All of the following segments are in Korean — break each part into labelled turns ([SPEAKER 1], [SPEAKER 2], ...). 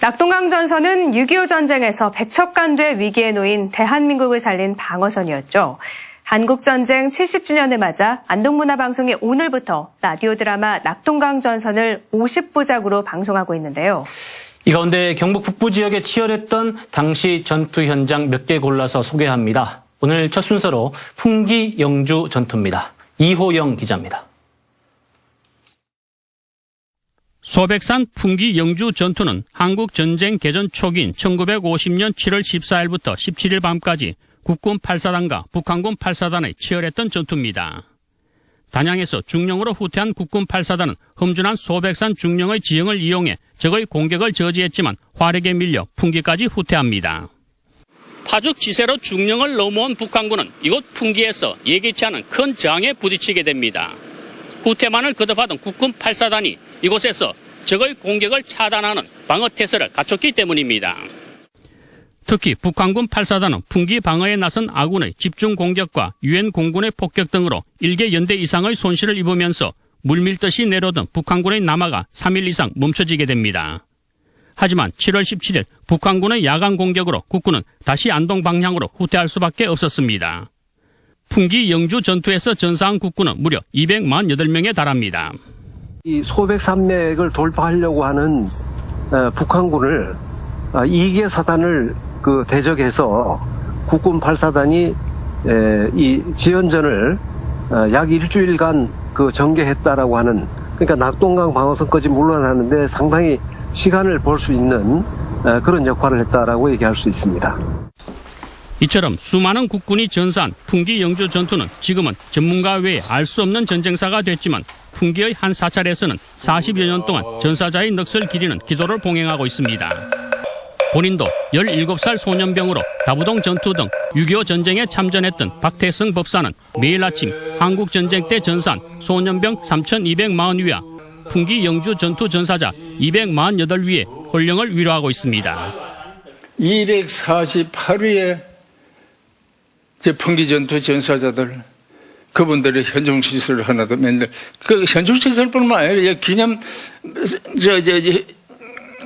[SPEAKER 1] 낙동강 전선은 6.25 전쟁에서 백척간도의 위기에 놓인 대한민국을 살린 방어선이었죠. 한국전쟁 70주년을 맞아 안동문화방송이 오늘부터 라디오 드라마 낙동강 전선을 50부작으로 방송하고 있는데요.
[SPEAKER 2] 이 가운데 경북 북부 지역에 치열했던 당시 전투 현장 몇 개 골라서 소개합니다. 오늘 첫 순서로 풍기 영주 전투입니다. 이호영 기자입니다.
[SPEAKER 3] 소백산 풍기 영주 전투는 한국 전쟁 개전 초기인 1950년 7월 14일부터 17일 밤까지 국군 8사단과 북한군 8사단의 치열했던 전투입니다. 단양에서 중령으로 후퇴한 국군 8사단은 험준한 소백산 중령의 지형을 이용해 적의 공격을 저지했지만 화력에 밀려 풍기까지 후퇴합니다. 파죽 지세로 중령을 넘어온 북한군은 이곳 풍기에서 예기치 않은 큰 저항에 부딪히게 됩니다. 후퇴만을 거듭하던 국군 8사단이 이곳에서 적의 공격을 차단하는 방어 태세를 갖췄기 때문입니다. 특히 북한군 8사단은 풍기 방어에 나선 아군의 집중 공격과 유엔 공군의 폭격 등으로 일개 연대 이상의 손실을 입으면서 물밀듯이 내려오던 북한군의 남하가 3일 이상 멈춰지게 됩니다. 하지만 7월 17일 북한군의 야간 공격으로 국군은 다시 안동 방향으로 후퇴할 수밖에 없었습니다. 풍기 영주 전투에서 전사한 국군은 무려 248명에 달합니다.
[SPEAKER 4] 이 소백 산맥을 돌파하려고 하는 어, 북한군을 어, 이계 사단을 그 대적해서 국군 8사단이 이 지연전을 어, 약 일주일간 그 전개했다라고 하는 그러니까 낙동강 방어선까지 물러나는데 상당히 시간을 벌 수 있는 어, 그런 역할을 했다라고 얘기할 수 있습니다.
[SPEAKER 3] 이처럼 수많은 국군이 전사한 풍기 영주 전투는 지금은 전문가 외에 알 수 없는 전쟁사가 됐지만 풍기의 한 사찰에서는 40여 년 동안 전사자의 넋을 기리는 기도를 봉행하고 있습니다. 본인도 17살 소년병으로 다부동 전투 등 6.25 전쟁에 참전했던 박태승 법사는 매일 아침 한국전쟁 때 전사한 소년병 3,240위와 풍기 영주 전투 전사자 248위의 홀령을 위로하고 있습니다.
[SPEAKER 5] 248위의 풍기 전투 전사자들 그분들의 현종시설 하나도 맨날 그 현종시설뿐만 아니라 기념 저, 저, 저,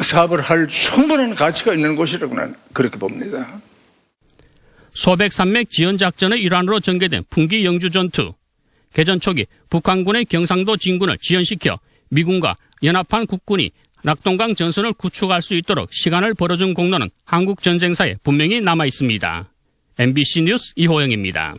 [SPEAKER 5] 사업을 할 충분한 가치가 있는 곳이라고 는 그렇게 봅니다.
[SPEAKER 3] 소백 산맥 지연작전의 일환으로 전개된 풍기 영주 전투. 개전 초기 북한군의 경상도 진군을 지연시켜 미군과 연합한 국군이 낙동강 전선을 구축할 수 있도록 시간을 벌어준 공로는 한국 전쟁사에 분명히 남아 있습니다. MBC 뉴스 이호영입니다.